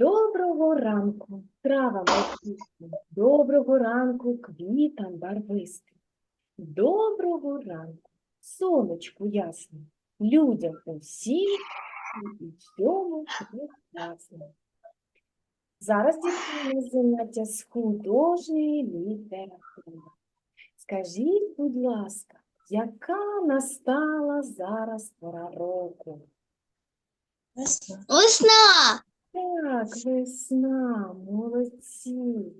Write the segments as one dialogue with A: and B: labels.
A: Доброго ранку, травам розквітним, доброго ранку квітам барвистим, доброго ранку, сонечку ясним, людям усім і всьому прекрасному. Зараз дітей заняття з художньої літератури. Скажіть, будь ласка, яка настала зараз пора року?
B: Весна.
A: Так, весна, молодці.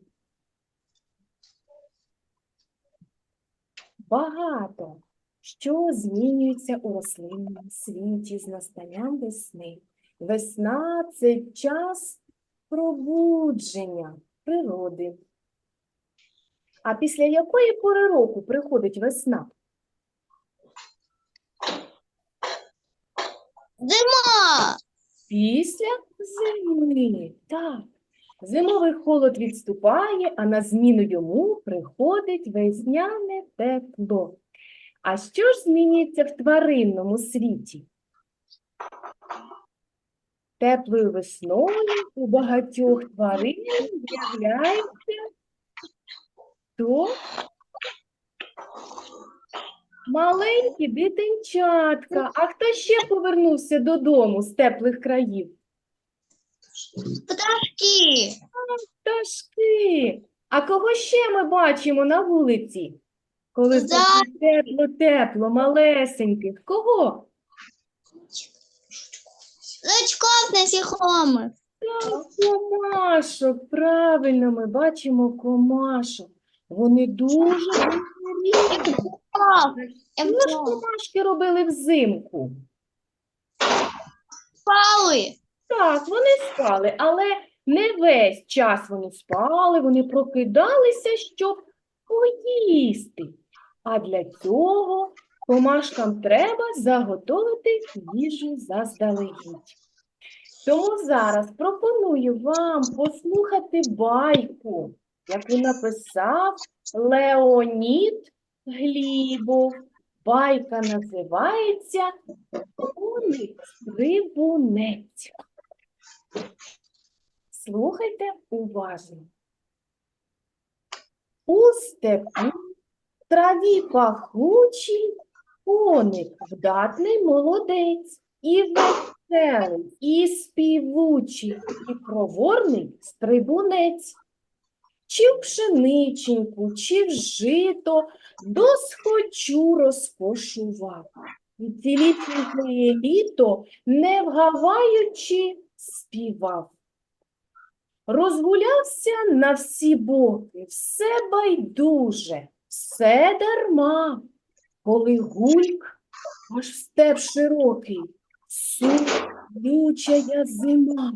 A: Багато що змінюється у рослинному світі з настанням весни. Весна це час пробудження природи. А після якої пори року приходить весна?
B: Зима.
A: Після зими. Так. Зимовий холод відступає, а на зміну йому приходить весняне тепло. А що ж змінюється в тваринному світі? Теплою весною у багатьох тварин з'являється то маленькі дитинчатка. А хто ще повернувся додому з теплих країв?
B: Пташки.
A: Пташки. А кого ще ми бачимо на вулиці? Коли
B: За-
A: тепло-тепло, малесеньких. Кого?
B: Жучков насекомых.
A: Так, комашок. Правильно, ми бачимо комашок. Вони дуже різні. Що ж комашки робили взимку?
B: Палы.
A: Так, вони спали, але не весь час вони спали, вони прокидалися, щоб поїсти. А для цього комашкам треба заготовити їжу заздалегідь. Тому зараз пропоную вам послухати байку, яку написав Леонід Глібов. Байка називається Коник Стрибунець. Слухайте уважно. У степу траві пахучій коник вдатний молодець, і веселий, і співучий, і проворний стрибунець. Чи в пшениченьку, чи в жито досхочу розкошував. І цілісіньке літо, не вгаваючи, співав. Розгулявся на всі боки, все байдуже, все дарма, коли гульк, аж степ широкий, сумлючая зима.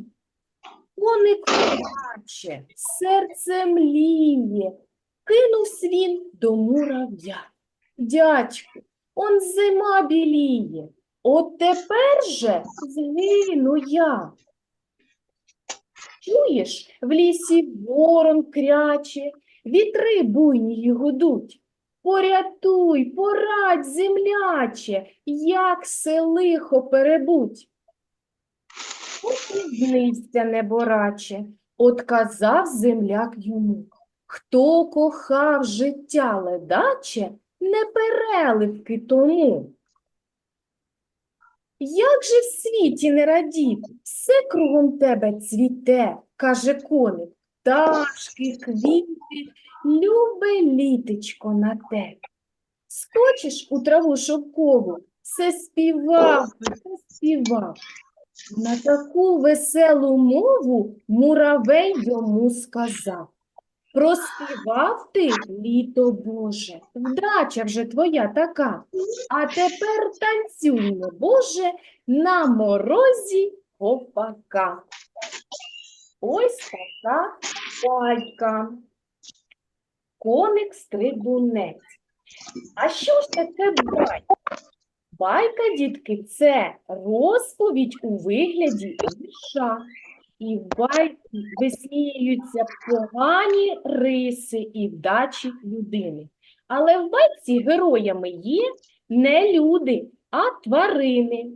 A: Коник плаче, серце мліє, кинувсь він до мурав'я. Дядьку, он зима біліє, от тепер же згину я. Чуєш, в лісі ворон кряче, вітри буйні гудуть. Порятуй, порадь, земляче, як се лихо перебуть. Опізнився небораче, отказав земляк йому. Хто кохав життя ледаче, не переливки тому. Як же в світі не радіти, все кругом тебе цвіте, каже коник, пташки, квіти, любе літечко на те. Скочиш у траву шовкову, все співав, все співав. На таку веселу мову муравей йому сказав. Проспівав ти, літо Боже, вдача вже твоя така. А тепер танцюймо, Боже, на морозі копака. Ось така байка. Коник стрибунець. А що ж таке байка? Байка, дітки, це розповідь у вигляді вірша. І в байці висміюються погані риси і вдачі людини. Але в байці героями є не люди, а тварини.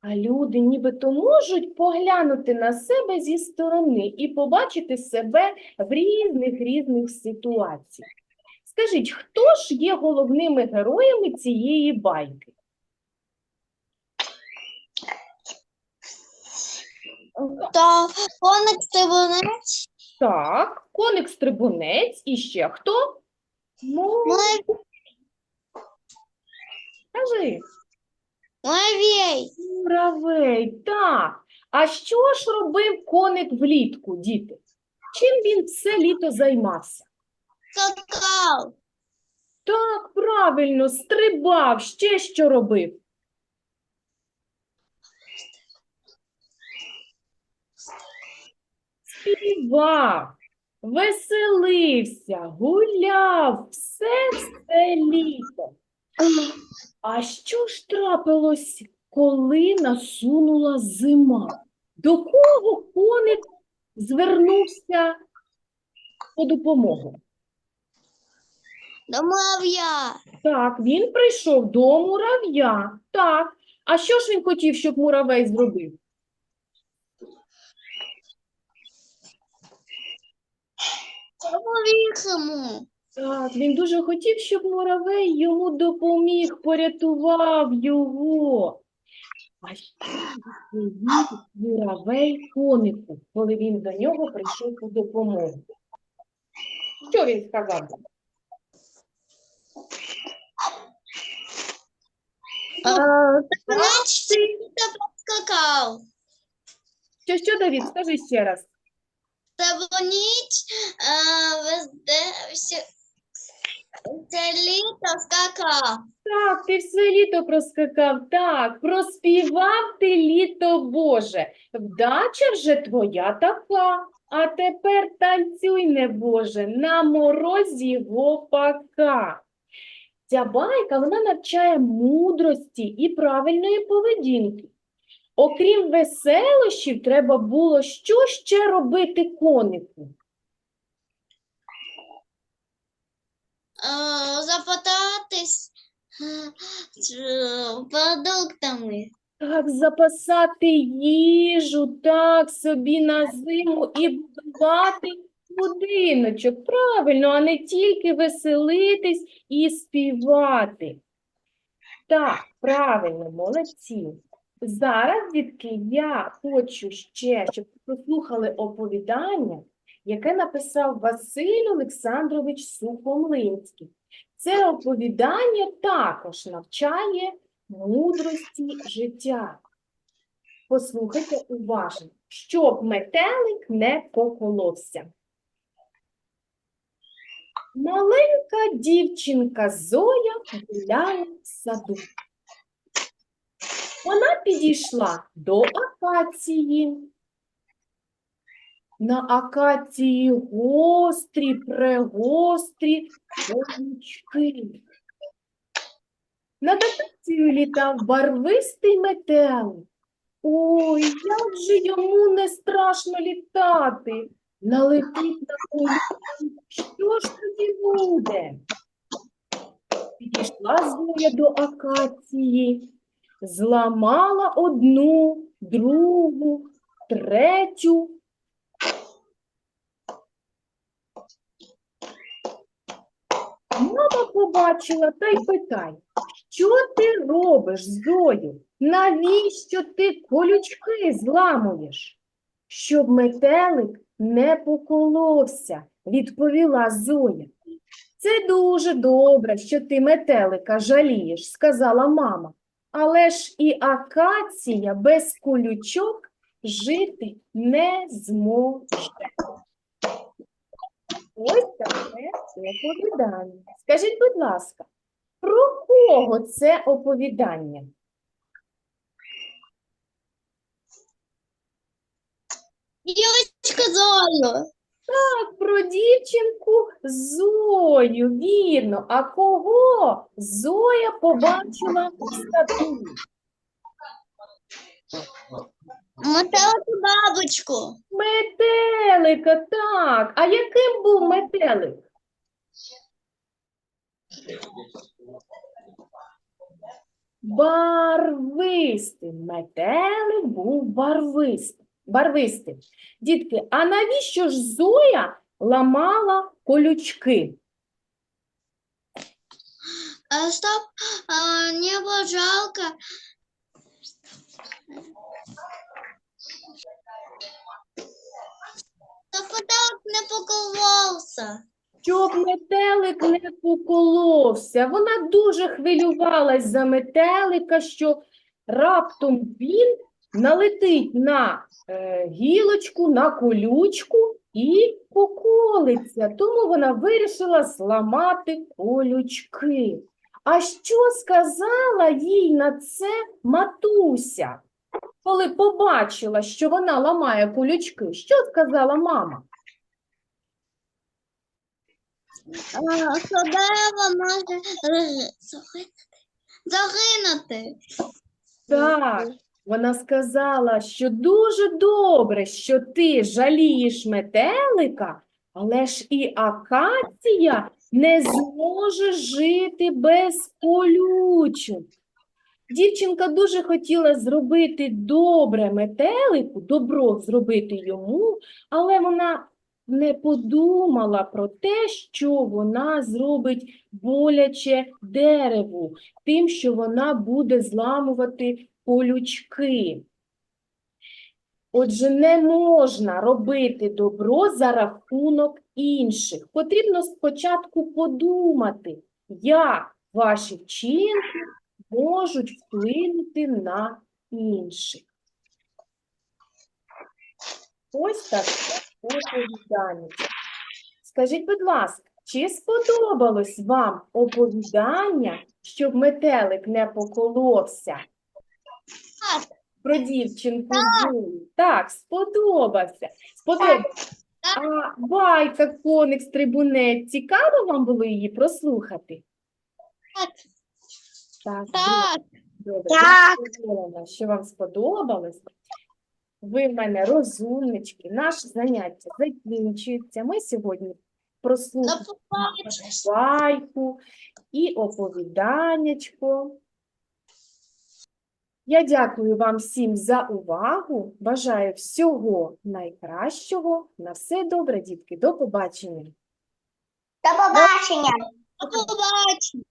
A: А люди нібито можуть поглянути на себе зі сторони і побачити себе в різних різних ситуаціях. Скажіть, хто ж є головними героями цієї байки?
B: То коник стебунець.
A: Так, коник-стрибунець і ще хто?
B: Муравей.
A: кажи.
B: Муравей.
A: Муравей, так. А що ж робив коник влітку, діти? Чим він все літо займався?
B: Какао.
A: Так, правильно, стрибав, ще що робив? Співав, веселився, гуляв, все все літо. А що ж трапилось, коли насунула зима? До кого коник звернувся по допомогу?
B: До мурав'я.
A: Так, він прийшов до мурав'я. Так. А що ж він хотів, щоб муравей зробив?
B: Допоміг йому.
A: Так, він дуже хотів, щоб муравей йому допоміг, порятував його. А що відповів муравей конику, коли він до нього прийшов по допомогу? Що він сказав?
B: Стебунець скакав.
A: Що, що, Давід, скажи ще раз.
B: Стебунець везде все це літо скакав.
A: Так, ти все літо проскакав, так, проспівав ти літо Боже. Вдача вже твоя така, а тепер танцюй, не Боже, на морозі гопака. Ця байка, вона навчає мудрості і правильної поведінки. Окрім веселощів, треба було що ще робити конику?
B: Запитатись е, продуктами.
A: Так, запасати їжу, так, собі на зиму і будувати будиночок. Правильно, а не тільки веселитись і співати. Так, правильно, молодці. Зараз, дітки, я хочу ще, щоб ви послухали оповідання, яке написав Василь Олександрович Сухомлинський. Це оповідання також навчає мудрості життя. Послухайте уважно, щоб метелик не поколовся. Маленька дівчинка Зоя гуляє в саду. Вона підійшла до акації. На акації гострі, прегострі колючки. Над акацією літав барвистий метелик. Ой, як же йому не страшно літати. Налетить на колючку. Що ж тоді буде? Підійшла Зоя до акації, зламала одну, другу, третю. Мама побачила та й питає, що ти робиш, Зою? Навіщо ти колючки зламуєш? Щоб метелик не поколовся, відповіла Зоя. Це дуже добре, що ти метелика жалієш, сказала мама. Але ж і акація без колючок жити не зможе. Ось таке оповідання. Скажіть, будь ласка, про кого це оповідання?
B: Дівчинка Зою.
A: Так, про дівчинку Зою, вірно. А кого Зоя побачила в саду?
B: Мотелку бабочку.
A: Метелика, так. А яким був метелик? барвистим. Метелик був барвистим. Барвистим. Дітки, а навіщо ж Зоя ламала колючки?
B: А, стоп, а, небо жалко. Та потолок не поколовся.
A: Щоб метелик не поколовся. Вона дуже хвилювалась за метелика, що раптом він налетить на е, гілочку, на колючку і поколиться. Тому вона вирішила зламати колючки. А що сказала їй на це матуся, коли побачила, що вона ламає колючки? Що сказала мама?
B: А, може е. Загинути.
A: Так, вона сказала, що дуже добре, що ти жалієш метелика, але ж і акація не зможе жити без колючок. Дівчинка дуже хотіла зробити добре метелику, добро зробити йому, але вона не подумала про те, що вона зробить боляче дереву тим, що вона буде зламувати колючки. Отже, не можна робити добро за рахунок інших. Потрібно спочатку подумати, як ваші вчинки можуть вплинути на інших. Ось так оповідання. Скажіть, будь ласка, чи сподобалось вам оповідання, щоб метелик не поколовся?
B: Так.
A: Про дівчинку Зою. Так, сподобався. Сподобався. А байка коник стрибунець, цікаво вам було її прослухати?
B: Так.
A: Так,
B: Так.
A: добре.
B: Так.
A: Задоволена, що вам сподобалось. Ви в мене розумнички. Наше заняття закінчується. Ми сьогодні
B: До
A: прослухали байку і оповіданнячко. Я дякую вам всім за увагу. Бажаю всього найкращого. На все добре, дітки. До побачення.
B: До побачення. До побачення.